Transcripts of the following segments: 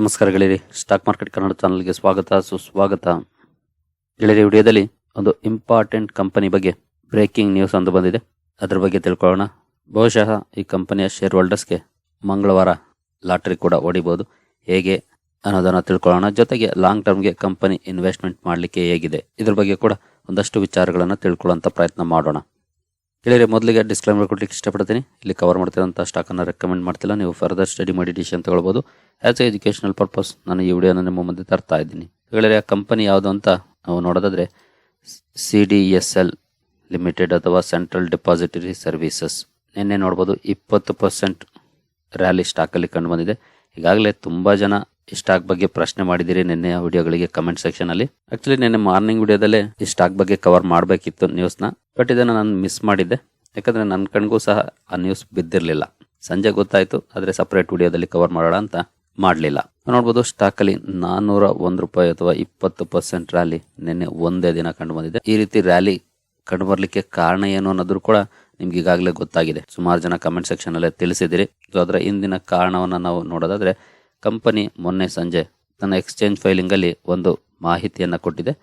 ನಮಸ್ಕಾರ ಗೆಳೆಯರಿ stock market Kannada ಚಾನಲ್ಗೆ ಸ್ವಾಗತ, ಸುಸ್ವಾಗತ. ಗೆಳೆಯರಿ ವಿಡಿಯೋದಲ್ಲಿ ಒಂದು ಇಂಪಾರ್ಟೆಂಟ್ ಕಂಪನಿ ಬಗ್ಗೆ ಬ್ರೇಕಿಂಗ್ ನ್ಯೂಸ್ ಅಂತ ಬಂದಿದೆ. ಅದರ ಬಗ್ಗೆ ತಿಳ್ಕೊಳ್ಳೋಣ. ಬಹುಶಃ ಈ ಕಂಪನಿಯ ಶೇರ್ ಹೋಲ್ಡರ್ಸ್ಗೆ ಮಂಗಳವಾರ ಲಾಟರಿ ಕೂಡ ಹೊಡಿಬೋದು. ಹೇಗೆ ಅನ್ನೋದನ್ನು ತಿಳ್ಕೊಳ್ಳೋಣ. ಜೊತೆಗೆ ಲಾಂಗ್ ಟರ್ಮ್ಗೆ ಕಂಪನಿ ಇನ್ವೆಸ್ಟ್ಮೆಂಟ್ ಮಾಡಲಿಕ್ಕೆ ಹೇಗಿದೆ? ಇದ್ರ ಬಗ್ಗೆ ಕೂಡ ಒಂದಷ್ಟು ವಿಚಾರಗಳನ್ನು ತಿಳ್ಕೊಳ್ಳೋಂಥ ಪ್ರಯತ್ನ ಮಾಡೋಣ. ಗೆಳೆಯರೆ, ಮೊದಲಿಗೆ ಡಿಸ್ಕ್ಲೈಮರ್ ಕೊಡ್ಲಿಕ್ಕೆ ಇಷ್ಟಪಡ್ತೀನಿ. ಇಲ್ಲಿ ಕವರ್ ಮಾಡ್ತಿರೋಂಥ ಸ್ಟಾಕನ್ನು ರೆಕಮೆಂಡ್ ಮಾಡ್ತಿಲ್ಲ. ನೀವು ಫರ್ದರ್ ಸ್ಟಡಿ ಮಾಡಿ ಡಿಸಿಷನ್ ತಗೊಳ್ಬೋದು. ಆ್ಯಸ್ ಎ ಎಜುಕೇಷನಲ್ ಪರ್ಪಸ್ ನಾನು ಈ ವಿಡಿಯೋನ ನಿಮ್ಮ ಮುಂದೆ ತರ್ತಾ ಇದ್ದೀನಿ. ಗೆಳೆಯರೆ, ಆ ಕಂಪನಿ ಯಾವುದು ಅಂತ ನಾವು ನೋಡೋದಾದರೆ C D S L limited ಅಥವಾ ಸೆಂಟ್ರಲ್ ಡೆಪಾಸಿಟರಿ ಸರ್ವಿಸಸ್ ನಿನ್ನೆ ನೋಡ್ಬೋದು ಇಪ್ಪತ್ತು ಪರ್ಸೆಂಟ್ ರ್ಯಾಲಿ ಸ್ಟಾಕಲ್ಲಿ ಕಂಡು ಬಂದಿದೆ. ಈಗಾಗಲೇ ತುಂಬ ಜನ ಈ ಸ್ಟಾಕ್ ಬಗ್ಗೆ ಪ್ರಶ್ನೆ ಮಾಡಿದ್ದೀರಿ ನಿನ್ನೆ ವಿಡಿಯೋಗಳಿಗೆ ಕಮೆಂಟ್ ಸೆಕ್ಷನ್ ಅಲ್ಲಿ. ಆಕ್ಚುಲಿ ನಿನ್ನೆ ಮಾರ್ನಿಂಗ್ ವಿಡಿಯೋದಲ್ಲೇ ಈ ಸ್ಟಾಕ್ ಬಗ್ಗೆ ಕವರ್ ಮಾಡಬೇಕಿತ್ತು ನ್ಯೂಸ್ನ ಬಟ್ ಇದನ್ನು ನಾನು ಮಿಸ್ ಮಾಡಿದ್ದೆ. ಯಾಕಂದರೆ ನನ್ನ ಕಣ್ಗೂ ಸಹ ಆ ನ್ಯೂಸ್ ಬಿದ್ದಿರಲಿಲ್ಲ. ಸಂಜೆ ಗೊತ್ತಾಯಿತು, ಆದರೆ ಸಪ್ರೇಟ್ ವಿಡಿಯೋದಲ್ಲಿ ಕವರ್ ಮಾಡೋಣ ಅಂತ ಮಾಡಲಿಲ್ಲ. ನೋಡ್ಬೋದು ಸ್ಟಾಕ್ ಅಲ್ಲಿ ನಾನ್ನೂರ ಒಂದು ರೂಪಾಯಿ ಅಥವಾ ಇಪ್ಪತ್ತು ಪರ್ಸೆಂಟ್ ರ್ಯಾಲಿ ನಿನ್ನೆ ಒಂದೇ ದಿನ ಕಂಡು ಬಂದಿದೆ. ಈ ರೀತಿ ರ್ಯಾಲಿ ಕಂಡು ಬರಲಿಕ್ಕೆ ಕಾರಣ ಏನು ಅನ್ನೋದ್ರೂ ಕೂಡ ನಿಮ್ಗೆ ಈಗಾಗಲೇ ಗೊತ್ತಾಗಿದೆ. ಸುಮಾರು ಜನ ಕಮೆಂಟ್ ಸೆಕ್ಷನ್ ಅಲ್ಲೇ ತಿಳಿಸಿದಿರಿ. ಸೊ ಅದರ ಹಿಂದಿನ ಕಾರಣವನ್ನು ನಾವು ನೋಡೋದಾದ್ರೆ ಕಂಪನಿ ಮೊನ್ನೆ ಸಂಜೆ ತನ್ನ ಎಕ್ಸ್ಚೇಂಜ್ ಫೈಲಿಂಗ್ ಅಲ್ಲಿ ಒಂದು ಮಾಹಿತಿಯನ್ನ ಕೊಟ್ಟಿದೆ.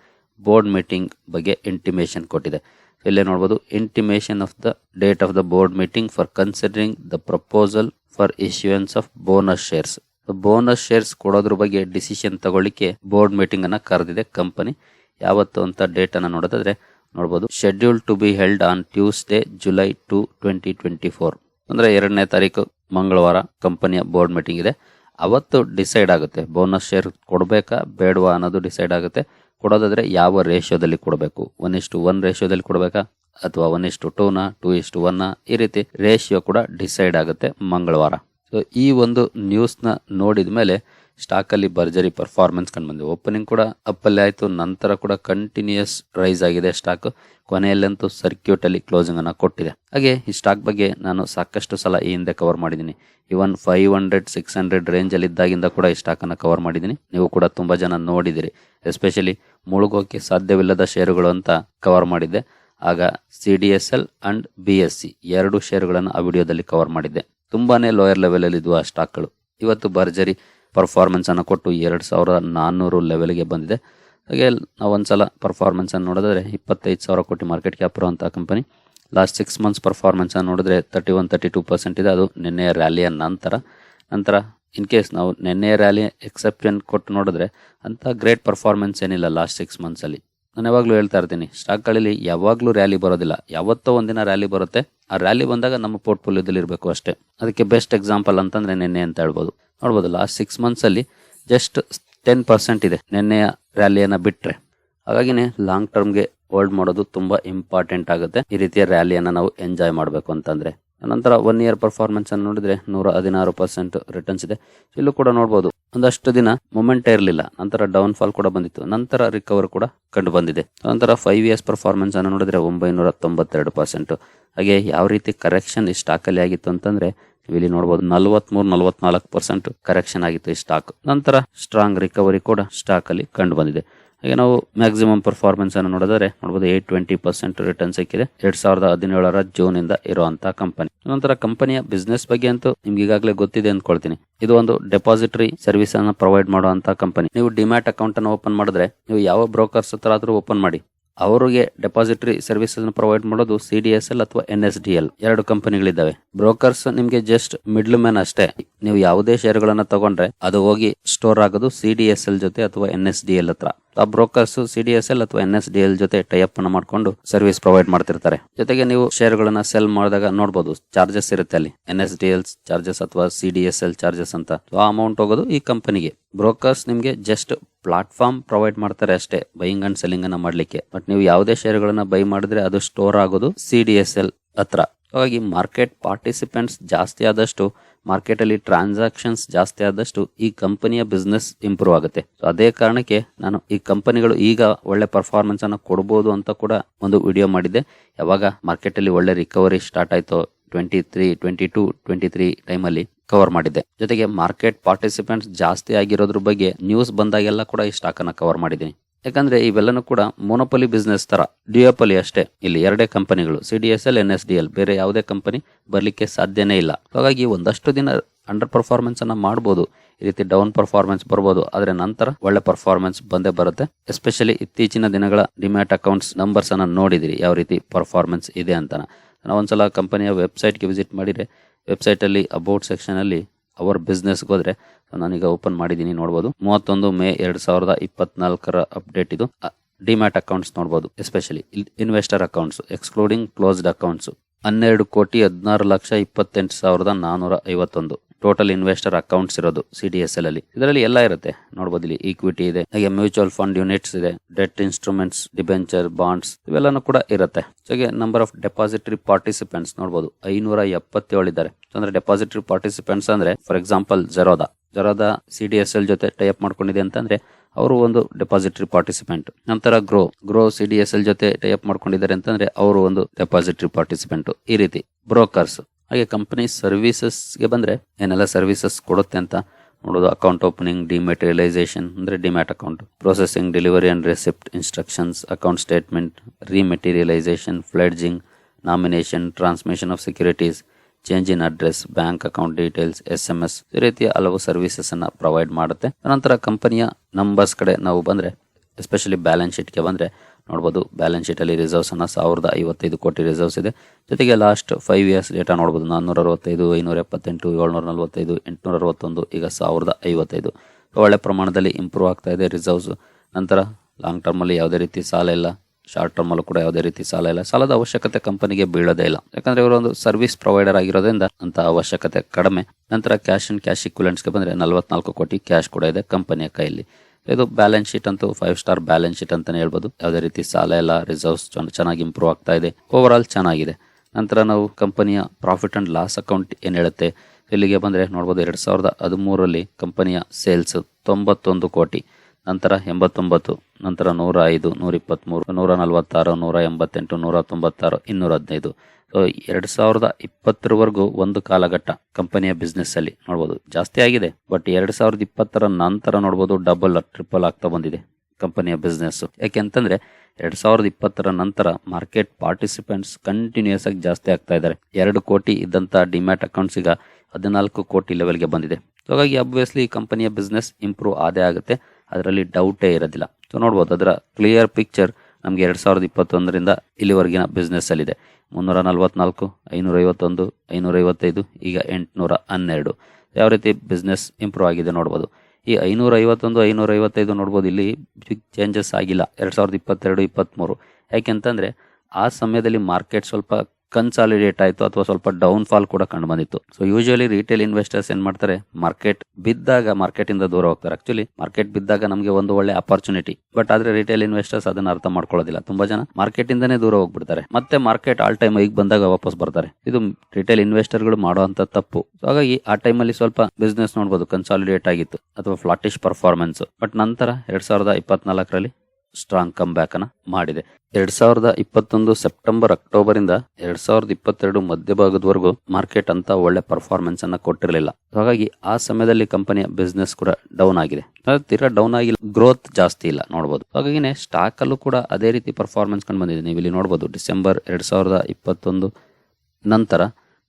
ಬೋರ್ಡ್ ಮೀಟಿಂಗ್ ಬಗ್ಗೆ ಇಂಟಿಮೇಷನ್ ಕೊಟ್ಟಿದೆ. ಇಲ್ಲೇ ನೋಡ್ಬೋದು. Intimation of the date of the board meeting for considering the proposal for issuance of bonus shares bonus shares ಕೊಡೋದ್ರ ಬಗ್ಗೆ ಡಿಸಿಷನ್ ತಗೊಳ್ಳಿಕ್ಕೆ ಬೋರ್ಡ್ ಮೀಟಿಂಗ್ ಅನ್ನ ಕರೆದಿದೆ ಕಂಪನಿ ಯಾವತ್ತು ಅಂತ ಡೇಟ್ ಅನ್ನ ನೋಡೋದಾದ್ರೆ ನೋಡಬಹುದು schedule to be held on Tuesday July two twenty twenty four ಅಂದ್ರೆ ಎರಡನೇ ತಾರೀಕು ಮಂಗಳವಾರ ಕಂಪನಿಯ ಬೋರ್ಡ್ ಮೀಟಿಂಗ್ ಇದೆ. ಅವತ್ತು ಡಿಸೈಡ್ ಆಗುತ್ತೆ. ಬೋನಸ್ ಶೇರ್ ಕೊಡಬೇಕಾ, ಬೇಡವಾ ಅನ್ನೋದು ಡಿಸೈಡ್ ಆಗುತ್ತೆ. ಕೊಡೋದಾದ್ರೆ ಯಾವ ರೇಷಿಯೋದಲ್ಲಿ ಕೊಡಬೇಕು? ಒನ್ ಇಷ್ಟು ಒನ್ ರೇಷಿಯೋದಲ್ಲಿ ಕೊಡಬೇಕಾ? ಅಥವಾ ಒನ್ ಇಷ್ಟು ಟೂನ ಟೂ ಇಷ್ಟು ಒನ್ನ ಈ ರೀತಿ ರೇಷಿಯೋ ಕೂಡ ಡಿಸೈಡ್ ಆಗುತ್ತೆ ಮಂಗಳವಾರ. ಸೊ ಈ ಒಂದು ನ್ಯೂಸ್ನ ನೋಡಿದ ಮೇಲೆ ಸ್ಟಾಕಲ್ಲಿ ಭರ್ಜರಿ ಪರ್ಫಾರ್ಮೆನ್ಸ್ ಕಂಡು ಬಂದಿದೆ. ಓಪನಿಂಗ್ ಕೂಡ ಅಪ್ಪಲ್ಲಿ ಆಯಿತು, ನಂತರ ಕೂಡ ಕಂಟಿನ್ಯೂಯಸ್ ರೈಸ್ ಆಗಿದೆ ಸ್ಟಾಕ್ ಕೊನೆಯಲ್ಲಂತೂ ಸರ್ಕ್ಯೂಟ್ ಅಲ್ಲಿ ಕ್ಲೋಸಿಂಗ್ ಅನ್ನ ಕೊಟ್ಟಿದೆ. ಹಾಗೆ ಈ ಸ್ಟಾಕ್ ಬಗ್ಗೆ ನಾನು ಸಾಕಷ್ಟು ಸಲ ಈ ಹಿಂದೆ ಕವರ್ ಮಾಡಿದ್ದೀನಿ. Even five hundred six hundred range ಅಲ್ಲಿ ಇದ್ದಾಗಿಂದ ಕೂಡ ಈ ಸ್ಟಾಕ್ ಅನ್ನ ಕವರ್ ಮಾಡಿದ್ದೀನಿ. ನೀವು ಕೂಡ ತುಂಬಾ ಜನ ನೋಡಿದಿರಿ. ಎಸ್ಪೆಷಲಿ ಮುಳುಗೋಕೆ ಸಾಧ್ಯವಿಲ್ಲದ ಶೇರುಗಳು ಅಂತ ಕವರ್ ಮಾಡಿದ್ದೆ. ಆಗ C D S L and B S C ಎರಡು ಷೇರುಗಳನ್ನು ಆ ವಿಡಿಯೋದಲ್ಲಿ ಕವರ್ ಮಾಡಿದ್ದೆ. ತುಂಬಾನೇ ಲೋಯರ್ ಲೆವೆಲ್ ಅಲ್ಲಿ ಇದ್ವು ಆ ಸ್ಟಾಕ್ಗಳು ಇವತ್ತು ಭರ್ಜರಿ ಪರ್ಫಾರ್ಮೆನ್ಸ್ ಅನ್ನು ಕೊಟ್ಟು ಎರಡು ಸಾವಿರದ ನಾನ್ನೂರು ಲೆವೆಲ್ಗೆ ಬಂದಿದೆ. ಹಾಗೆ ನಾವು ಒಂದ್ಸಲ ಪರ್ಫಾರ್ಮೆನ್ಸ್ ಅನ್ನು ನೋಡಿದ್ರೆ ಇಪ್ಪತ್ತೈದು ಸಾವಿರ ಕೋಟಿ ಮಾರ್ಕೆಟ್ ಕ್ಯಾಪ್ ಇರುವಂಥ ಕಂಪನಿ ಲಾಸ್ಟ್ ಸಿಕ್ಸ್ ಮಂತ್ಸ್ ಪರ್ಫಾರ್ಮೆನ್ಸನ್ನು ನೋಡಿದ್ರೆ thirty one thirty two percent ಇದೆ. ಅದು ನಿನ್ನೆಯ ರ್ಯಾಲಿಯ ನಂತರ. ನಂತರ ಇನ್ ಕೇಸ್ ನಾವು ನಿನ್ನೆಯ ರ್ಯಾಲಿ ಎಕ್ಸೆಪ್ಷನ್ ಕೊಟ್ಟು ನೋಡಿದ್ರೆ ಅಂತ ಗ್ರೇಟ್ ಪರ್ಫಾರ್ಮೆನ್ಸ್ ಏನಿಲ್ಲ ಲಾಸ್ಟ್ ಸಿಕ್ಸ್ ಮಂತ್ಸಲ್ಲಿ ನಾನು ಯಾವಾಗಲೂ ಹೇಳ್ತಾ ಇರ್ತೀನಿ ಸ್ಟಾಕ್ಗಳಲ್ಲಿ ಯಾವಾಗಲೂ ರ್ಯಾಲಿ ಬರೋದಿಲ್ಲ. ಯಾವತ್ತೋ ಒಂದಿನ ರ್ಯಾಲಿ ಬರುತ್ತೆ. ಆ ರ್ಯಾಲಿ ಬಂದಾಗ ನಮ್ಮ ಪೋರ್ಟ್ಫೋಲಿಯೋದಲ್ಲಿ ಇರಬೇಕು ಅಷ್ಟೇ. ಅದಕ್ಕೆ ಬೆಸ್ಟ್ ಎಕ್ಸಾಂಪಲ್ ಅಂತಂದರೆ ನಿನ್ನೆ ಅಂತ ಹೇಳ್ಬೋದು. ನೋಡ್ಬೋದು ಲಾಸ್ಟ್ ಸಿಕ್ಸ್ ಮಂತ್ಸಲ್ಲಿ ಜಸ್ಟ್ ಟೆನ್ ಪರ್ಸೆಂಟ್ ಇದೆ ನಿನ್ನೆಯ ರ್ಯಾಲಿಯನ್ನು ಬಿಟ್ಟರೆ ಹಾಗಾಗಿನೇ ಲಾಂಗ್ ಟರ್ಮ್ಗೆ ಹೋಲ್ಡ್ ಮಾಡೋದು ತುಂಬ ಇಂಪಾರ್ಟೆಂಟ್ ಆಗುತ್ತೆ. ಈ ರೀತಿಯ ರ್ಯಾಲಿಯನ್ನು ನಾವು ಎಂಜಾಯ್ ಮಾಡಬೇಕು ಅಂತಂದರೆ. ನಂತರ ಒನ್ ಇಯರ್ ಪರ್ಫಾರ್ಮೆನ್ಸ್ ಅನ್ನು ನೋಡಿದ್ರೆ ನೂರ ಹದಿನಾರು ಪರ್ಸೆಂಟ್ ರಿಟರ್ನ್ಸ್ ಇದೆ. ಇಲ್ಲೂ ಕೂಡ ನೋಡಬಹುದು ಒಂದಷ್ಟು ದಿನ ಮೂಮೆಂಟೇ ಇರಲಿಲ್ಲ. ನಂತರ ಡೌನ್ ಫಾಲ್ ಕೂಡ ಬಂದಿತ್ತು. ನಂತರ ರಿಕವರ್ ಕೂಡ ಕಂಡು ಬಂದಿದೆ. ನಂತರ ಫೈವ್ ಇಯರ್ಸ್ ಪರ್ಫಾರ್ಮೆನ್ಸ್ ಅನ್ನು ನೋಡಿದ್ರೆ ಒಂಬೈನೂರ ತೊಂಬತ್ತೆರಡು ಪರ್ಸೆಂಟ್ ಹಾಗೆ ಯಾವ ರೀತಿ ಕರೆಕ್ಷನ್ ಈ ಸ್ಟಾಕಲ್ಲಿ ಆಗಿತ್ತು ಅಂತಂದ್ರೆ ಇಲ್ಲಿ ನೋಡಬಹುದು ನಲವತ್ಮೂರು, ನಲವತ್ನಾಲ್ಕು ಪರ್ಸೆಂಟ್ ಕರೆಕ್ಷನ್ ಆಗಿತ್ತು ಈ ಸ್ಟಾಕ್ ನಂತರ ಸ್ಟ್ರಾಂಗ್ ರಿಕವರಿ ಕೂಡ ಸ್ಟಾಕ್ ಅಲ್ಲಿ ಕಂಡು ಬಂದಿದೆ. ಹಾಗೆ ನಾವು ಮ್ಯಾಕ್ಸಿಮಮ್ ಪರ್ಫಾರ್ಮೆನ್ಸ್ ಅನ್ನು ನೋಡಿದರೆ ನೋಡಬಹುದು ಏಟ್ ಟ್ವೆಂಟಿ ಪರ್ಸೆಂಟ್ ರಿಟರ್ನ್ ಸಿಕ್ಕಿದೆ. ಎರಡ್ ಸಾವಿರದ ಹದಿನೇಳರ ಜೂನ್ ಇಂದ ಇರುವಂತಹ ಕಂಪನಿ ನಂತರ ಕಂಪನಿಯ ಬಿಸ್ನೆಸ್ ಬಗ್ಗೆ ಅಂತೂ ನಿಮ್ಗೆ ಈಗಾಗಲೇ ಗೊತ್ತಿದೆ ಅಂದ್ಕೊಳ್ತೀನಿ ಇದು ಒಂದು ಡೆಪಾಸಿಟರಿ ಸರ್ವಿಸ್ ಅನ್ನ ಪ್ರೊವೈಡ್ ಮಾಡುವಂತಹ ಕಂಪನಿ ನೀವು ಡಿಮ್ಯಾಟ್ ಅಕೌಂಟ್ ಅನ್ನು ಓಪನ್ ಮಾಡಿದ್ರೆ ನೀವು ಯಾವ ಬ್ರೋಕರ್ಸ್ ಹತ್ರ ಆದ್ರೂ ಓಪನ್ ಮಾಡಿ. ಅವರಿಗೆ ಡೆಪಾಸಿಟರಿ ಸರ್ವಿಸ್ ಅನ್ನು ಪ್ರೊವೈಡ್ ಮಾಡೋದು ಸಿ ಡಿ ಎಸ್ ಎಲ್ ಅಥವಾ ಎನ್ ಎಸ್ ಡಿ ಎಲ್ ಎರಡು ಕಂಪನಿಗಳಿದ್ದಾವೆ ಬ್ರೋಕರ್ಸ್ ನಿಮಗೆ ಜಸ್ಟ್ ಮಿಡ್ಲ್ ಮ್ಯಾನ್ ಅಷ್ಟೇ. ನೀವು ಯಾವುದೇ ಶೇರ್ಗಳನ್ನ ತಗೊಂಡ್ರೆ ಅದು ಹೋಗಿ ಸ್ಟೋರ್ ಆಗೋದು ಸಿ ಡಿ ಎಸ್ ಎಲ್ ಜೊತೆ ಅಥವಾ ಎನ್ ಎಸ್ ಡಿ ಎಲ್ ಹತ್ರ. ಆ brokers C D S L ಅಥವಾ ಎನ್ ಎಸ್ ಡಿ ಎಲ್ ಜೊತೆ ಟೈಅಪ್ ಅನ್ನು ಮಾಡ್ಕೊಂಡು ಸರ್ವಿಸ್ ಪ್ರೊವೈಡ್ ಮಾಡ್ತಿರ್ತಾರೆ. ಜೊತೆಗೆ ನೀವು ಶೇರ್ಗಳನ್ನ ಸೆಲ್ ಮಾಡಿದಾಗ ನೋಡಬಹುದು ಚಾರ್ಜಸ್ ಇರುತ್ತೆ ಅಲ್ಲಿ. N S D L charges ಅಥವಾ C D S L charges ಅಂತ. ಆ ಅಮೌಂಟ್ ಹೋಗೋದು ಈ ಕಂಪನಿಗೆ ಬ್ರೋಕರ್ಸ್ ನಿಮಗೆ ಜಸ್ಟ್ ಪ್ಲಾಟ್ಫಾರ್ಮ್ ಪ್ರೊವೈಡ್ ಮಾಡ್ತಾರೆ ಅಷ್ಟೇ ಬೈಯಿಂಗ್ ಅಂಡ್ ಸೆಲ್ಲಿಂಗ್ ಅನ್ನ ಮಾಡ್ಲಿಕ್ಕೆ. ಬಟ್ ನೀವು ಯಾವುದೇ ಶೇರ್ಗಳನ್ನ ಬೈ ಮಾಡಿದ್ರೆ ಅದು ಸ್ಟೋರ್ ಆಗೋದು ಸಿ ಡಿ ಎಸ್ ಎಲ್ ಹತ್ರ. ಹಾಗಾಗಿ ಮಾರ್ಕೆಟ್ ಪಾರ್ಟಿಸಿಪೆಂಟ್ಸ್ ಜಾಸ್ತಿ ಆದಷ್ಟು ಮಾರ್ಕೆಟ್ ಅಲ್ಲಿ ಟ್ರಾನ್ಸಾಕ್ಷನ್ಸ್ ಜಾಸ್ತಿ ಆದಷ್ಟು ಈ ಕಂಪನಿಯ ಬಿಸ್ನೆಸ್ ಇಂಪ್ರೂವ್ ಆಗುತ್ತೆ. ಸೊ ಅದೇ ಕಾರಣಕ್ಕೆ ನಾನು ಈ ಕಂಪನಿಗಳು ಈಗ ಒಳ್ಳೆ ಪರ್ಫಾರ್ಮೆನ್ಸ್ ಅನ್ನು ಕೊಡಬಹುದು ಅಂತ ಕೂಡ ಒಂದು ವಿಡಿಯೋ ಮಾಡಿದ್ದೆ. ಯಾವಾಗ ಮಾರ್ಕೆಟಲ್ಲಿ ಒಳ್ಳೆ ರಿಕವರಿ ಸ್ಟಾರ್ಟ್ ಆಯ್ತು twenty three twenty two twenty three ಟೈಮಲ್ಲಿ ಕವರ್ ಮಾಡಿದ್ದೆ. ಜೊತೆಗೆ ಮಾರ್ಕೆಟ್ ಪಾರ್ಟಿಸಿಪೆಂಟ್ಸ್ ಜಾಸ್ತಿ ಆಗಿರೋದ್ರ ಬಗ್ಗೆ ನ್ಯೂಸ್ ಬಂದಾಗೆಲ್ಲ ಕೂಡ ಈ ಸ್ಟಾಕನ್ನು ಕವರ್ ಮಾಡಿದ್ದೀನಿ. ಯಾಕಂದ್ರೆ ಇವೆಲ್ಲನೂ ಕೂಡ ಮೊನೋಪಲಿ ಬಿಸ್ನೆಸ್ ತರ ಡಿಯೋಪಲಿ ಅಷ್ಟೇ. ಇಲ್ಲಿ ಎರಡೇ ಕಂಪನಿಗಳು C D S L N S D L ಬೇರೆ ಯಾವುದೇ ಕಂಪನಿ ಬರಲಿಕ್ಕೆ ಸಾಧ್ಯನೇ ಇಲ್ಲ. ಹಾಗಾಗಿ ಒಂದಷ್ಟು ದಿನ ಅಂಡರ್ ಪರ್ಫಾರ್ಮೆನ್ಸ್ ಅನ್ನ ಮಾಡಬಹುದು ಈ ರೀತಿ ಡೌನ್ ಪರ್ಫಾರ್ಮೆನ್ಸ್ ಬರ್ಬೋದು. ಆದ್ರೆ ನಂತರ ಒಳ್ಳೆ ಪರ್ಫಾರ್ಮೆನ್ಸ್ ಬಂದೇ ಬರುತ್ತೆ. ಎಸ್ಪೆಷಲಿ ಇತ್ತೀಚಿನ ದಿನಗಳ ಡಿಮ್ಯಾಟ್ ಅಕೌಂಟ್ಸ್ ನಂಬರ್ಸ್ ಅನ್ನ ನೋಡಿದಿರಿ, ಯಾವ ರೀತಿ ಪರ್ಫಾರ್ಮೆನ್ಸ್ ಇದೆ ಅಂತ ನಾವು ಒಂದ್ಸಲ ಕಂಪನಿಯ ವೆಬ್ಸೈಟ್ಗೆ ವಿಸಿಟ್ ಮಾಡಿದ್ರೆ ವೆಬ್ಸೈಟ್ ಅಲ್ಲಿ ಅಬೌಟ್ ಸೆಕ್ಷನ್ ಅಲ್ಲಿ ಅವರ್ ಬಿಸ್ನೆಸ್ಗೆ ಹೋದ್ರೆ ನಾನೀಗ ಓಪನ್ ಮಾಡಿದ್ದೀನಿ ನೋಡ್ಬೋದು. ಮೂವತ್ತೊಂದು ಮೇ ಎರಡ್ ಸಾವಿರದ ಇಪ್ಪತ್ನಾಲ್ಕರ ಅಪ್ಡೇಟ್ ಇದು. ಡಿಮ್ಯಾಟ್ ಅಕೌಂಟ್ಸ್ ನೋಡ್ಬೋದು especially investor accounts excluding closed accounts ಹನ್ನೆರಡು ಕೋಟಿ ಹದಿನಾರು ಲಕ್ಷ ಇಪ್ಪತ್ತೆಂಟು ಸಾವಿರದ ನಾನೂರ ಐವತ್ತೊಂದು. ಟೋಟಲ್ ಇನ್ವೆಸ್ಟರ್ ಅಕೌಂಟ್ಸ್ ಇರೋದು ಸಿ ಡಿ ಎಸ್ ಎಲ್ ಅಲ್ಲಿ. ಇದರಲ್ಲಿ ಎಲ್ಲ ಇರುತ್ತೆ. ನೋಡಬಹುದು ಇಲ್ಲಿ ಈಕ್ವಿಟಿ ಇದೆ, ಹಾಗೆ ಮ್ಯೂಚುವಲ್ ಫಂಡ್ ಯೂನಿಟ್ಸ್ ಇದೆ ಡೆಟ್ ಇನ್ಸ್ಟ್ರೂಮೆಂಟ್ಸ್ ಡಿಬೆಂಚರ್ ಬಾಂಡ್ಸ್ ಇವೆಲ್ಲನೂ ಕೂಡ ಇರುತ್ತೆ. ಹಾಗೆ ನಂಬರ್ ಆಫ್ ಡೆಪಾಸಿಟರಿ ಪಾರ್ಟಿಸಿಪೆಂಟ್ಸ್ ನೋಡಬಹುದು ಐನೂರ ಎಪ್ಪತ್ತೇಳು ಇದ್ದಾರೆ. ಅಂದ್ರೆ ಡೆಪಾಸಿಟರಿ ಪಾರ್ಟಿಸಿಪೆಂಟ್ಸ್ ಅಂದ್ರೆ for example Zerodha Zerodha C D S L ಜೊತೆ ಟೈಪ್ ಮಾಡ್ಕೊಂಡಿದೆ ಅಂತಂದ್ರೆ, ಅವರು ಒಂದು ಡೆಪಾಸಿಟರಿ ಪಾರ್ಟಿಸಿಪೆಂಟ್ ನಂತರ Groww Groww C D S L ಜೊತೆ ಟೈಪ್ ಮಾಡ್ಕೊಂಡಿದ್ದಾರೆ ಅಂತಂದ್ರೆ, ಅವರು ಒಂದು ಡೆಪಾಸಿಟರಿ ಪಾರ್ಟಿಸಿಪೆಂಟ್ ಈ ರೀತಿ. ಬ್ರೋಕರ್ಸ್ ಹಾಗೆ ಕಂಪನಿ ಸರ್ವಿಸಸ್ಗೆ ಬಂದರೆ ಏನೆಲ್ಲ ಸರ್ವಿಸಸ್ ಕೊಡುತ್ತೆ ಅಂತ ನೋಡೋದು. ಅಕೌಂಟ್ ಓಪನಿಂಗ್ ಡಿಮೆಟೀರಿಯಲೈಸೇಷನ್ ಅಂದ್ರೆ demat account processing delivery and receipt instructions account statement rematerialisation pledging nomination transmission of securities change in address bank account details S M S ಈ ರೀತಿಯ ಹಲವು ಸರ್ವಿಸಸ್ ಅನ್ನ ಪ್ರೊವೈಡ್ ಮಾಡುತ್ತೆ. ನಂತರ ಕಂಪನಿಯ ನಂಬರ್ಸ್ ಕಡೆ ನಾವು ಬಂದರೆ ಎಸ್ಪೆಷಲಿ ಬ್ಯಾಲೆನ್ಸ್ ಶೀಟ್ಗೆ ಬಂದ್ರೆ ನೋಡ್ಬೋದು. ಬ್ಯಾಲೆನ್ಸ್ ಶೀಟಲ್ಲಿ ರಿಸರ್ವ್ಸ್ ಅನ್ನು ಸಾವಿರದ ಐವತ್ತೈದು ಕೋಟಿ ರಿಸರ್ವ್ಸ್ ಇದೆ. ಜೊತೆಗೆ ಲಾಸ್ಟ್ ಫೈವ್ ಇಯರ್ಸ್ ಡೇಟಾ ನೋಡ್ಬೋದು. ನಾನ್ನೂರ ಅರವತ್ತೈದು ಐನೂರ ಎಪ್ಪತ್ತೆಂಟು ಏಳ್ನೂರ ನಲವತ್ತೈದು ಎಂಟುನೂರ ಅರವತ್ತೊಂದು ಈಗ ಸಾವಿರದ ಐವತ್ತೈದು. ಒಳ್ಳೆ ಪ್ರಮಾಣದಲ್ಲಿ ಇಂಪ್ರೂವ್ ಆಗ್ತಾ ಇದೆ ರಿಸರ್ವ್ಸ್ ನಂತರ ಲಾಂಗ್ ಟರ್ಮಲ್ಲಿ ಯಾವುದೇ ರೀತಿ ಸಾಲ ಇಲ್ಲ. ಶಾರ್ಟ್ ಟರ್ಮಲ್ಲೂ ಕೂಡ ಯಾವುದೇ ರೀತಿ ಸಾಲ ಇಲ್ಲ. ಸಾಲದ ಅವಶ್ಯಕತೆ ಕಂಪನಿಗೆ ಬೀಳೋದೇ ಇಲ್ಲ. ಯಾಕಂದ್ರೆ ಇವರು ಒಂದು ಸರ್ವಿಸ್ ಪ್ರೊವೈಡರ್ ಆಗಿರೋದ್ರಿಂದ ಅಂತ ಅವಶ್ಯಕತೆ ಕಡಿಮೆ. ನಂತರ ಕ್ಯಾಶ್ ಅಂಡ್ ಕ್ಯಾಶ್ ಇಕ್ವಿಲೆಂಟ್ಸ್ಗೆ ಬಂದರೆ ನಲವತ್ನಾಲ್ಕು ಕೋಟಿ ಕ್ಯಾಶ್ ಕೂಡ ಇದೆ ಕಂಪನಿಯ ಕೈಯಲ್ಲಿ. ಇದು ಬ್ಯಾಲೆನ್ಸ್ ಶೀಟ್ ಅಂತೂ ಫೈವ್ ಸ್ಟಾರ್ ಬ್ಯಾಲೆನ್ಸ್ ಶೀಟ್ ಅಂತಾನೆ ಹೇಳ್ಬೋದು. ಯಾವುದೇ ರೀತಿ ಸಾಲ ಎಲ್ಲ ರಿಸರ್ವ್ಸ್ ಚೆನ್ನಾಗಿ ಇಂಪ್ರೂವ್ ಆಗ್ತಾ ಇದೆ. ಓವರ್ ಆಲ್ ಚೆನ್ನಾಗಿದೆ. ನಂತರ ನಾವು ಕಂಪನಿಯ ಪ್ರಾಫಿಟ್ ಅಂಡ್ ಲಾಸ್ ಅಕೌಂಟ್ ಏನು ಹೇಳುತ್ತೆ? ಇಲ್ಲಿಗೆ ಬಂದರೆ ನೋಡ್ಬೋದು ಎರಡು ಸಾವಿರದ ಹದಿಮೂರರಲ್ಲಿ ಕಂಪನಿಯ ಸೇಲ್ಸ್ ತೊಂಬತ್ತೊಂದು ಕೋಟಿ. ನಂತರ ಎಂಬತ್ತೊಂಬತ್ತು, ನಂತರ ನೂರ ಐದು ನೂರ ಇಪ್ಪತ್ತ್ಮೂರು ನೂರ ನಲವತ್ತಾರು ನೂರ ಎಂಬತ್ತೆಂಟು ನೂರ ತೊಂಬತ್ತಾರು ಇನ್ನೂರ ಹದಿನೈದು ಸೊ ಎರಡು ಸಾವಿರದ ಇಪ್ಪತ್ತರವರೆಗೂ ಒಂದು ಕಾಲಘಟ್ಟ ಕಂಪನಿಯ ಬಿಸ್ನೆಸ್ಸಲ್ಲಿ ನೋಡ್ಬೋದು. ಜಾಸ್ತಿ ಆಗಿದೆ ಬಟ್ ಎರಡು ಸಾವಿರದ ಇಪ್ಪತ್ತರ ನಂತರ ನೋಡ್ಬೋದು ಡಬಲ್ ಟ್ರಿಪಲ್ ಆಗ್ತಾ ಬಂದಿದೆ ಕಂಪನಿಯ ಬಿಸ್ನೆಸ್ಸು ಯಾಕೆಂತಂದರೆ, ಎರಡು ಸಾವಿರದ ಇಪ್ಪತ್ತರ ನಂತರ ಮಾರ್ಕೆಟ್ ಪಾರ್ಟಿಸಿಪೆಂಟ್ಸ್ ಕಂಟಿನ್ಯೂಸ್ ಆಗಿ ಜಾಸ್ತಿ ಆಗ್ತಾ ಇದ್ದಾರೆ. ಎರಡು ಕೋಟಿ ಇದ್ದಂಥ ಡಿಮ್ಯಾಟ್ ಅಕೌಂಟ್ಸ್ ಈಗ ಹದಿನಾಲ್ಕು ಕೋಟಿ ಲೆವೆಲ್ಗೆ ಬಂದಿದೆ. ಸೊ ಹಾಗಾಗಿ ಅಬ್ವಿಯಸ್ಲಿ ಕಂಪನಿಯ ಬಿಸ್ನೆಸ್ ಇಂಪ್ರೂವ್ ಆದೇ ಆಗುತ್ತೆ. ಅದರಲ್ಲಿ ಡೌಟೇ ಇರೋದಿಲ್ಲ. ಸೊ ನೋಡ್ಬೋದು, ಅದರ ಕ್ಲಿಯರ್ ಪಿಕ್ಚರ್ ನಮಗೆ ಎರಡು ಸಾವಿರದ ಇಪ್ಪತ್ತೊಂದರಿಂದ ಇಲ್ಲಿವರೆಗಿನ ಬಿಸ್ನೆಸ್ ಅಲ್ಲಿದೆ. ಮುನ್ನೂರ ನಲವತ್ನಾಲ್ಕು, ಐನೂರೈವತ್ತೊಂದು, ಐನೂರೈವತ್ತೈದು, ಈಗ ಎಂಟುನೂರ ಹನ್ನೆರಡು. ಯಾವ ರೀತಿ ಬಿಸ್ನೆಸ್ ಇಂಪ್ರೂವ್ ಆಗಿದೆ ನೋಡ್ಬೋದು. ಈ ಐನೂರ ಐವತ್ತೊಂದು ಐನೂರ ಐವತ್ತೈದು ನೋಡ್ಬೋದು, ಇಲ್ಲಿ ಬಿಗ್ ಚೇಂಜಸ್ ಆಗಿಲ್ಲ. ಎರಡು ಸಾವಿರದ ಇಪ್ಪತ್ತೆರಡು ಇಪ್ಪತ್ತ್ಮೂರು ಯಾಕೆಂತಂದ್ರೆ, ಆ ಸಮಯದಲ್ಲಿ ಮಾರ್ಕೆಟ್ ಸ್ವಲ್ಪ ಕನ್ಸಾಲಿಡೇಟ್ ಆಯಿತು ಅಥವಾ ಸ್ವಲ್ಪ ಡೌನ್ ಫಾಲ್ ಕೂಡ ಕಂಡು ಬಂದಿತ್ತು. ಸೊ ಯೂಶಲಿ ರಿಟೇಲ್ ಇನ್ವೆಸ್ಟರ್ಸ್ ಏನ್ ಮಾಡ್ತಾರೆ? ಮಾರ್ಕೆಟ್ ಬಿದ್ದಾಗ ಮಾರ್ಕೆಟ್ ಇಂದ ದೂರ ಹೋಗ್ತಾರೆ. ಆಕ್ಚುಲಿ ಮಾರ್ಕೆಟ್ ಬಿದ್ದಾಗ ನಮಗೆ ಒಂದು ಒಳ್ಳೆ ಅಪರ್ಚುನಿಟಿ ಬಟ್ ಆದ್ರೆ ರಿಟೇಲ್ ಇನ್ವೆಸ್ಟರ್ಸ್ ಅದನ್ನ ಅರ್ಥ ಮಾಡ್ಕೊಳ್ಳೋದಿಲ್ಲ. ತುಂಬಾ ಜನ ಮಾರ್ಕೆಟ್ ಇಂದಾನೆ ದೂರ ಹೋಗ್ಬಿಡ್ತಾರೆ. ಮತ್ತೆ ಮಾರ್ಕೆಟ್ ಆಲ್ ಟೈಮ್ ಈಗ ಬಂದಾಗ ವಾಪಸ್ ಬರ್ತಾರೆ. ಇದು ರಿಟೇಲ್ ಇನ್ವೆಸ್ಟರ್ಗಳು ಮಾಡುವಂತ ತಪ್ಪು. ಹಾಗಾಗಿ ಆ ಟೈಮಲ್ಲಿ ಸ್ವಲ್ಪ ಬಿಸ್ನೆಸ್ ನೋಡಬಹುದು ಕನ್ಸಾಲಿಡೇಟ್ ಆಗಿತ್ತು. ಅಥವಾ ಫ್ಲಾಟಿಶ್ ಪರ್ಫಾರ್ಮೆನ್ಸ್ ಬಟ್ ನಂತರ ಎರಡ್ ಸಾವಿರದ ಇಪ್ಪತ್ನಾಲ್ಕರಲ್ಲಿ ಸ್ಟ್ರಾಂಗ್ ಕಮ್ ಬ್ಯಾಕ್ ಅನ್ನ ಮಾಡಿದೆ. ಎರಡ್ ಸಾವಿರದ ಇಪ್ಪತ್ತೊಂದು ಸೆಪ್ಟೆಂಬರ್ ಅಕ್ಟೋಬರ್ ಇಂದ ಎರಡ್ ಸಾವಿರದ ಇಪ್ಪತ್ತೆರಡು ಮಧ್ಯಭಾಗದವರೆಗೂ ಮಾರ್ಕೆಟ್ ಅಂತ ಒಳ್ಳೆ ಪರ್ಫಾರ್ಮೆನ್ಸ್ ಅನ್ನ ಕೊಟ್ಟಿರಲಿಲ್ಲ. ಹಾಗಾಗಿ ಆ ಸಮಯದಲ್ಲಿ ಕಂಪನಿಯ ಬಿಸ್ನೆಸ್ ಕೂಡ ಡೌನ್ ಆಗಿದೆ. ತೀರಾ ಡೌನ್ ಆಗಿಲ್ಲ ಗ್ರೋತ್ ಜಾಸ್ತಿ ಇಲ್ಲ ನೋಡಬಹುದು ಹಾಗಾಗಿನೇ ಸ್ಟಾಕ್ ಅಲ್ಲೂ ಕೂಡ ಅದೇ ರೀತಿ ಪರ್ಫಾರ್ಮೆನ್ಸ್ ಕಂಡು ಬಂದಿದೆ. ನೀವು ಇಲ್ಲಿ ನೋಡಬಹುದು ಡಿಸೆಂಬರ್ ಎರಡ್ ಸಾವಿರದ ಇಪ್ಪತ್ತೊಂದು ನಂತರ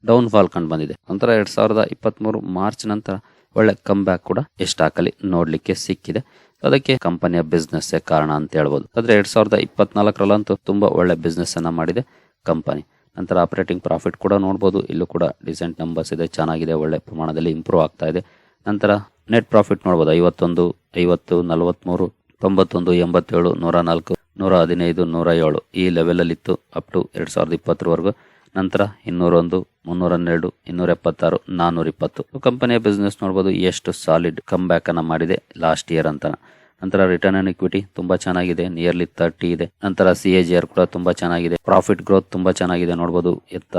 ಡೌನ್ ಫಾಲ್ ಕಂಡು ಬಂದಿದೆ. ನಂತರ ಎರಡ್ ಸಾವಿರದ ಇಪ್ಪತ್ಮೂರು ಮಾರ್ಚ್ ನಂತರ ಒಳ್ಳೆ ಕಮ್ ಬ್ಯಾಕ್ ಕೂಡ ಈ ಸ್ಟಾಕ್ ಅಲ್ಲಿ ನೋಡ್ಲಿಕ್ಕೆ ಸಿಕ್ಕಿದೆ. ಅದಕ್ಕೆ ಕಂಪನಿಯ ಬಿಸ್ನೆಸ್ ಕಾರಣ ಅಂತ ಹೇಳ್ಬೋದು. ಆದ್ರೆ ಎರಡ್ ಸಾವಿರದ ಇಪ್ಪತ್ನಾಲ್ಕರಲ್ಲಂತೂ ತುಂಬಾ ಒಳ್ಳೆ ಬಿಸ್ನೆಸ್ ಅನ್ನ ಮಾಡಿದೆ ಕಂಪನಿ. ನಂತರ ಆಪರೇಟಿಂಗ್ ಪ್ರಾಫಿಟ್ ಕೂಡ ನೋಡ್ಬೋದು. ಇಲ್ಲೂ ಕೂಡ ಡಿಸೆಂಟ್ ನಂಬರ್ಸ್ ಇದೆ, ಚೆನ್ನಾಗಿದೆ, ಒಳ್ಳೆ ಪ್ರಮಾಣದಲ್ಲಿ ಇಂಪ್ರೂವ್ ಆಗ್ತಾ ಇದೆ. ನಂತರ ನೆಟ್ ಪ್ರಾಫಿಟ್ ನೋಡಬಹುದು ಐವತ್ತೊಂದು, ಐವತ್ತು, ನಲವತ್ಮೂರು, ತೊಂಬತ್ತೊಂದು, ಎಂಬತ್ತೇಳು, ನೂರ ನಾಲ್ಕು, ನೂರ ಹದಿನೈದು, ನೂರ ಏಳು ಈ ಲೆವೆಲ್ ಅಲ್ಲಿ ಇತ್ತು ಅಪ್ ಟು ಎರಡ್ ಸಾವಿರದ ಇಪ್ಪತ್ತರವರೆಗೂ. ನಂತರ ಇನ್ನೂರೊಂದು ಮುನ್ನೂರ ಹನ್ನೆರಡು ಇನ್ನೂರ ಎಪ್ಪತ್ತಾರು ನಾನ್ನೂರ ಇಪ್ಪತ್ತು ಕಂಪನಿಯ ಬಿಸ್ನೆಸ್ ನೋಡ್ಬೋದು ಎಷ್ಟು ಸಾಲಿಡ್ ಕಮ್ ಬ್ಯಾಕ್ ಅನ್ನ ಮಾಡಿದೆ ಲಾಸ್ಟ್ ಇಯರ್ ಅಂತ. ನಂತರ ರಿಟರ್ನ್ ಆನ್ ಇಕ್ವಿಟಿ ತುಂಬಾ ಚೆನ್ನಾಗಿದೆ ನಿಯರ್ಲಿ ತರ್ಟಿ ಇದೆ. ನಂತರ ಸಿ ಎ ಜಿ ಆರ್ ಕೂಡ ತುಂಬಾ ಚೆನ್ನಾಗಿದೆ ಪ್ರಾಫಿಟ್ ಗ್ರೋತ್ ತುಂಬಾ ಚೆನ್ನಾಗಿದೆ ನೋಡಬಹುದು ಎತ್ತ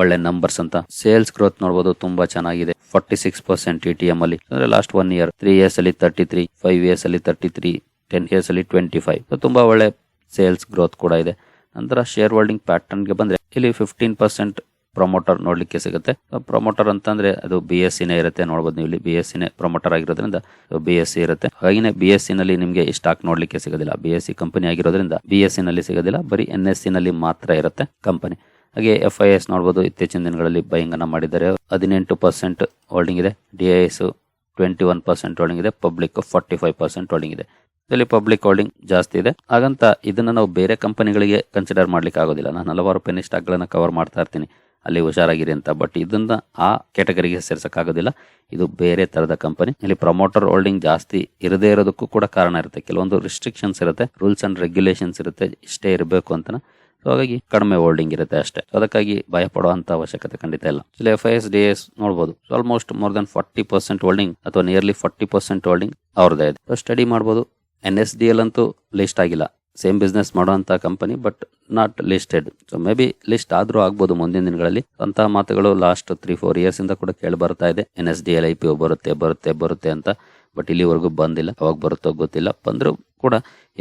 ಒಳ್ಳೆ ನಂಬರ್ಸ್ ಅಂತ. ಸೇಲ್ಸ್ ಗ್ರೋತ್ ನೋಡಬಹುದು ತುಂಬಾ ಚೆನ್ನಾಗಿದೆ forty six percent E T M ಅಲ್ಲಿ. ಅಂದ್ರೆ last one year three years ಅಲ್ಲಿ ತರ್ಟಿ ತ್ರೀ ಫೈವ್ ಇಯರ್ಸ್ ಅಲ್ಲಿ ತರ್ಟಿ ತ್ರೀ ಟೆನ್ ಇಯರ್ಸ್ ಅಲ್ಲಿ ಟ್ವೆಂಟಿ ಫೈವ್ ತುಂಬಾ ಒಳ್ಳೆ ಸೇಲ್ಸ್ ಗ್ರೋತ್ ಕೂಡ ಇದೆ. ನಂತರ ಶೇರ್ ಹೋಲ್ಡಿಂಗ್ ಪ್ಯಾಟರ್ನ್ಗೆ ಬಂದ್ರೆ ಇಲ್ಲಿ ಫಿಫ್ಟೀನ್ ಪರ್ಸೆಂಟ್ ಪ್ರಮೋಟರ್ ನೋಡ್ಲಿಕ್ಕೆ ಸಿಗುತ್ತೆ. ಪ್ರಮೋಟರ್ ಅಂತಂದ್ರೆ ಅದು ಬಿ ಎಸ್ ಸಿನೇ ಇರುತ್ತೆ. ನೋಡಬಹುದು ನೀವು ಇಲ್ಲಿ ಬಿ ಎಸ್ ಸಿನೇ ಪ್ರಮೋಟರ್ ಆಗಿರೋದ್ರಿಂದ ಬಿ ಎಸ್ ಸಿ ಇರುತ್ತೆ. ಹಾಗೆಯೇ ಬಿ ಎಸ್ ಸಿ ನಲ್ಲಿ ನಿಮಗೆ ಸ್ಟಾಕ್ ನೋಡ್ಲಿಕ್ಕೆ ಸಿಗೋದಿಲ್ಲ. ಬಿ ಎಸ್ ಸಿ ಕಂಪನಿ ಆಗಿರೋದ್ರಿಂದ ಬಿ ಎಸ್ ಸಿ ನಲ್ಲಿ ಸಿಗೋದಿಲ್ಲ. ಬರೀ ಎನ್ ಎಸ್ ಸಿ ನಲ್ಲಿ ಮಾತ್ರ ಇರುತ್ತೆ ಕಂಪನಿ ಹಾಗೆ ಎಫ್ ಐ ಎಸ್ ನೋಡ್ಬೋದು. ಇತ್ತೀಚಿನ ದಿನಗಳಲ್ಲಿ ಬೈಯಿಂಗ್ ಅನ್ನ ಮಾಡಿದ್ದಾರೆ. ಹದಿನೆಂಟು ಪರ್ಸೆಂಟ್ ಹೋಲ್ಡಿಂಗ್ ಇದೆ. D I S twenty one percent holding ಇದೆ. Public forty five percent holding ಇದೆ. ಇದರಲ್ಲಿ ಪಬ್ಲಿಕ್ ಹೋಲ್ಡಿಂಗ್ ಜಾಸ್ತಿ ಇದೆ. ಹಾಗಂತ ಇದನ್ನ ನಾವು ಬೇರೆ ಕಂಪನಿಗಳಿಗೆ ಕನ್ಸಿಡರ್ ಮಾಡ್ಲಿಕ್ಕೆ ಆಗೋದಿಲ್ಲ. ನಾನು ಹಲವಾರು ಪೆನಿ ಸ್ಟಾಕ್ಗಳನ್ನ ಕವರ್ ಮಾಡ್ತಾ ಇರ್ತೀನಿ. ಅಲ್ಲಿ ಹುಷಾರಾಗಿರಿ ಅಂತ. ಬಟ್ ಇದನ್ನ ಆ ಕ್ಯಾಟಗರಿಗೆ ಸೇರ್ಸಕ್ಕಾಗೋದಿಲ್ಲ ಇದು ಬೇರೆ ತರದ ಕಂಪನಿ ಇಲ್ಲಿ ಪ್ರಮೋಟರ್ ಹೋಲ್ಡಿಂಗ್ ಜಾಸ್ತಿ ಇರದೇ ಇರೋದಕ್ಕೂ ಕೂಡ ಕಾರಣ ಇರುತ್ತೆ. ಕೆಲವೊಂದು ರಿಸ್ಟ್ರಿಕ್ಷನ್ಸ್ ಇರುತ್ತೆ. ರೂಲ್ಸ್ ಅಂಡ್ ರೆಗ್ಯುಲೇಷನ್ಸ್ ಇರುತ್ತೆ. ಇಷ್ಟೇ ಇರಬೇಕು ಅಂತ ಸೊ ಹಾಗಾಗಿ ಕಡಿಮೆ ಹೋಲ್ಡಿಂಗ್ ಇರುತ್ತೆ ಅಷ್ಟೇ. ಅದಕ್ಕಾಗಿ ಭಯ ಪಡುವಂತ ಅವಶ್ಯಕತೆ ಖಂಡಿತ ಇಲ್ಲ. ಇಲ್ಲಿ F I S D S ನೋಡಬಹುದು almost more than forty percent holding ಅಥವಾ ನಿಯರ್ಲಿ ಫಾರ್ಟಿ ಪರ್ಸೆಂಟ್ ಹೋಲ್ಡಿಂಗ್ ಅವ್ರದ್ದೇ ಇದೆ. ಸ್ಟಡಿ ಮಾಡ್ಬೋದು. ಎನ್ ಎಸ್ ಡಿ ಎಲ್ ಅಂತೂ ಲಿಸ್ಟ್ ಆಗಿಲ್ಲ. ಸೇಮ್ ಬಿಸ್ನೆಸ್ ಮಾಡುವಂತ company but not listed so may be list ಆದರೂ ಆಗ್ಬೋದು ಮುಂದಿನ ದಿನಗಳಲ್ಲಿ. ಅಂತಹ ಮಾತುಗಳು ಲಾಸ್ಟ್ ತ್ರೀ ಫೋರ್ ಇಯರ್ಸ್ ಇಂದ ಕೂಡ ಕೇಳಿ ಬರ್ತಾ ಇದೆ. N S D L I P O ಬರುತ್ತೆ ಬರುತ್ತೆ ಬರುತ್ತೆ ಅಂತ. ಬಟ್ ಇಲ್ಲಿವರೆಗೂ ಬಂದಿಲ್ಲ. ಅವಾಗ ಬರುತ್ತೋ ಗೊತ್ತಿಲ್ಲ. ಬಂದರೂ ಕೂಡ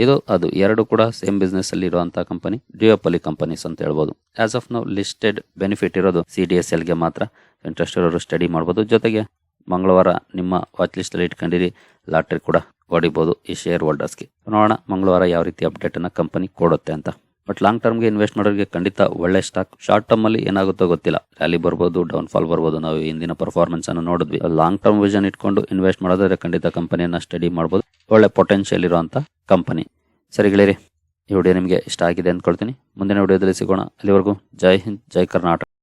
ಇದು, ಅದು ಎರಡು ಕೂಡ ಸೇಮ್ ಬಿಸ್ನೆಸ್ ಅಲ್ಲಿ ಇರುವಂತಹ ಕಂಪನಿ ಡಿಯೋಪಲಿ ಕಂಪನೀಸ್ ಅಂತ ಹೇಳ್ಬೋದು. As of now listed benefit ಇರೋದು ಸಿ ಡಿ ಎಸ್ ಎಲ್ಗೆ ಮಾತ್ರ. ಇಂಟ್ರೆಸ್ಟ್ ಇರೋರು ಸ್ಟಡಿ ಮಾಡ್ಬೋದು. ಜೊತೆಗೆ ಮಂಗಳವಾರ ನಿಮ್ಮ ವಾಚ್ ಲಿಸ್ಟಲ್ಲಿ ಇಟ್ಕೊಂಡಿರಿ. ಲಾಟ್ರಿ ಕೂಡ ಹೊಡಿಬೋದು ಈ ಶೇರ್ ಹೋಲ್ಡರ್ಸ್ಗೆ ನೋಡೋಣ ಮಂಗಳವಾರ ಯಾವ ರೀತಿ ಅಪ್ಡೇಟ್ ಅನ್ನ ಕಂಪನಿ ಕೊಡುತ್ತೆ ಅಂತ. ಬಟ್ ಲಾಂಗ್ ಟರ್ಮ್ಗೆ ಇನ್ವೆಸ್ಟ್ ಮಾಡೋರಿಗೆ ಖಂಡಿತ ಒಳ್ಳೆ ಸ್ಟಾಕ್ ಶಾರ್ಟ್ ಟರ್ಮ್ ಅಲ್ಲಿ ಏನಾಗುತ್ತೋ ಗೊತ್ತಿಲ್ಲ. ರ್ಯಾಲಿ ಬರ್ಬೋದು ಡೌನ್ ಫಾಲ್ ಬರ್ಬೋದು. ನಾವು ಹಿಂದಿನ ಪರ್ಫಾರ್ಮೆನ್ಸ್ ಅನ್ನು ನೋಡಿದ್ವಿ. ಲಾಂಗ್ ಟರ್ಮ್ ವಿಷನ್ ಇಟ್ಕೊಂಡು ಇನ್ವೆಸ್ಟ್ ಮಾಡೋದಾದ್ರೆ ಖಂಡಿತ ಕಂಪನಿಯನ್ನ ಸ್ಟಡಿ ಮಾಡ್ಬೋದು. ಒಳ್ಳೆ ಪೊಟೆನ್ಷಿಯಲ್ ಇರುವಂತ ಕಂಪನಿ ಸರಿ ಗೆಳೆಯರಿ, ಈ ವಿಡಿಯೋ ನಿಮಗೆ ಇಷ್ಟ ಆಗಿದೆ ಅಂದ್ಕೊಳ್ತೀನಿ. ಮುಂದಿನ ವಿಡಿಯೋದಲ್ಲಿ ಸಿಗೋಣ. ಅಲ್ಲಿವರೆಗೂ ಜೈ ಹಿಂದ್, ಜೈ ಕರ್ನಾಟಕ.